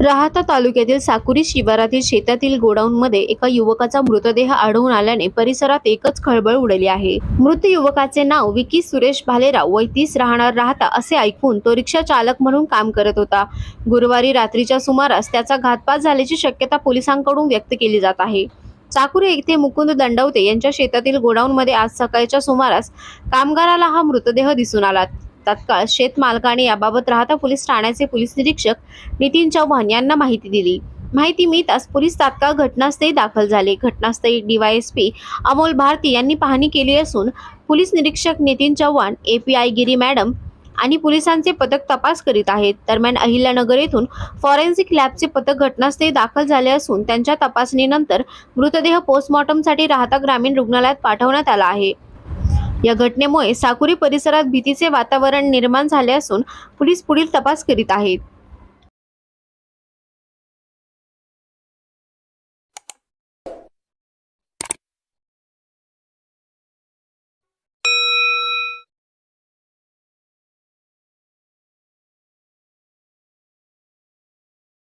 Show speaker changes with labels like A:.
A: राहाता तालुक्यातील साकुरी शिवारातील शेतातील गोडाऊनमध्ये एका युवकाचा मृतदेह आढळून आल्याने परिसरात एकच खळबळ उडाली आहे. मृत युवकाचे नाव विकी सुरेश भालेराव वय तीस राहणार राहता असे ऐकून तो रिक्षा चालक म्हणून काम करत होता. गुरुवारी रात्रीच्या सुमारास त्याचा घातपात झाल्याची शक्यता पोलिसांकडून व्यक्त केली जात आहे. चाकुरे येथे मुकुंद दंडवते यांच्या शेतातील गोडाऊनमध्ये आज सकाळच्या सुमारास कामगाराला हा मृतदेह दिसून आला. तत्काळ शेतमालकाने याबाबत राहता पोलीस ठाण्याचे पोलीस निरीक्षक नितीन चव्हाण यांना माहिती दिली. माहिती मिळताच पोलीस तात्काळ घटनास्थळी दाखल झाले. घटनास्थळी डीवायएसपी अमोल भारती यांनी पाहणी केली असून पोलीस निरीक्षक नितीन चव्हाण एपीआय गिरी मॅडम आणि पोलिसांचे पथक तपास करीत आहेत. दरम्यान अहिल्यानगर येथून फॉरेन्सिक लॅबचे पथक घटनास्थळी दाखल झाले असून त्यांच्या तपासणीनंतर मृतदेह पोस्टमॉर्टमसाठी राहता ग्रामीण रुग्णालयात पाठवण्यात आला आहे. या घटनेमुळे साकुरी परिसरात भीतीचे वातावरण निर्माण झाले असून पोलीस पुढील तपास करीत आहेत.